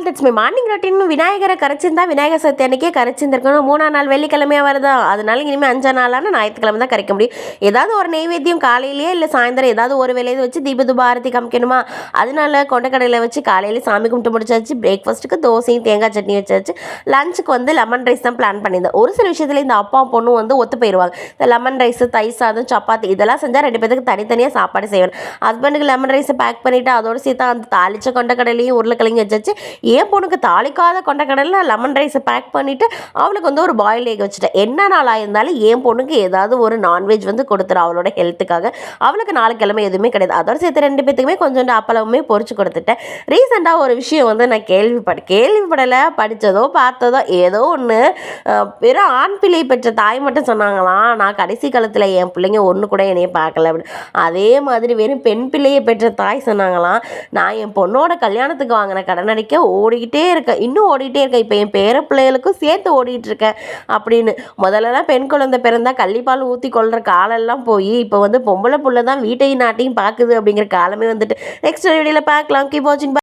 All that's my morning routine. விநாயகரை கரைச்சிருந்தா விநாயகர் சதுர்த்தி அன்னைக்கே கரைச்சிருந்துருக்கணும். மூணாம் நாள் வெள்ளிக்கிழமையாக வருதா? அதனால இனிமேல் அஞ்சாம் நாளான ஞாயிற்றுக்கிழமை தான் கரைக்க முடியும். ஏதாவது ஒரு நெய்வேத்தியம் காலையிலேயே இல்லை சாயந்தரம் ஏதாவது ஒரு வேலையை வச்சு தீப துபாரதி காமிக்கணுமா? அதனால கொண்டக்கடையில் வச்சு காலையில் சாமி கும்பிட்டு முடிச்சாச்சு. பிரேக்ஃபாஸ்ட்டுக்கு தோசையும் தேங்காய் சட்னி வச்சாச்சு. லஞ்சுக்கு வந்து லெமன் ரைஸ் தான் பிளான் பண்ணியிருந்தேன். ஒரு சில விஷயத்தில் இந்த அப்பா பொண்ணும் வந்து ஒத்து போயிடுவாங்க இந்த லெமன் ரைஸ் தயிர் சாதம் சப்பாத்தி இதெல்லாம் செஞ்சால் ரெண்டு பேத்துக்கு தனித்தனியாக சாப்பாடு செய்வேன். ஹஸ்பண்டுக்கு லெமன் ரைஸை பேக் பண்ணிவிட்டு அதோட சேர்த்து அந்த தாளிச்ச கொண்டக்கடலையும் உருளைக்கிழங்கு வச்சாச்சு. என் பொண்ணுக்கு தாளிக்காத கொண்டக்கடலில் லெமன் ரைஸை பேக் பண்ணிவிட்டு அவளுக்கு வந்து ஒரு பாயில் எக் வச்சுட்டேன். என்ன நாளாக இருந்தாலும் என் பொண்ணுக்கு ஏதாவது ஒரு நான்வெஜ் வந்து கொடுத்துரு அவளோட ஹெல்த்துக்காக அவளுக்கு நாலு கிழமை எதுவுமே கிடையாது. அதோட சேர்த்து ரெண்டு பேத்துக்குமே கொஞ்சோண்டு அப்பளவுமே பொறிச்சு கொடுத்துட்டேன். ரீசெண்டாக ஒரு விஷயம் வந்து நான் கேள்விப்பட கேள்விப்படலை படித்ததோ பார்த்ததோ ஏதோ ஒன்று வெறும் ஆண் பிள்ளை பெற்ற தாய் மட்டும் சொன்னாங்களாம் நான் கடைசி காலத்தில் என் பிள்ளைங்க ஒன்று கூட என்னைய பார்க்கல அப்படின்னு. அதே மாதிரி வெறும் பெண் பிள்ளையை பெற்ற தாய் சொன்னாங்களாம் நான் என் பொண்ணோட கல்யாணத்துக்கு வாங்கின கடன் அடிக்க ஓடிக்கிட்டே இருக்கேன் இன்னும் ஓடிக்கிட்டே இருக்கேன் இப்போ என் பேர பிள்ளைகளுக்கும் சேர்த்து ஓடிட்டு இருக்கேன் அப்படின்னு. முதல்லலாம் பெண் குழந்தை பிறந்தா கள்ளிப்பால் ஊற்றி கொள்கிற காலெல்லாம் போய் இப்போ வந்து பொம்பளை புள்ள தான் வீட்டையும் நாட்டையும் பார்க்குது அப்படிங்கிற காலமே வந்துட்டு. நெக்ஸ்ட் வீடியோவில் பார்க்கலாம். கீப் வாட்சிங்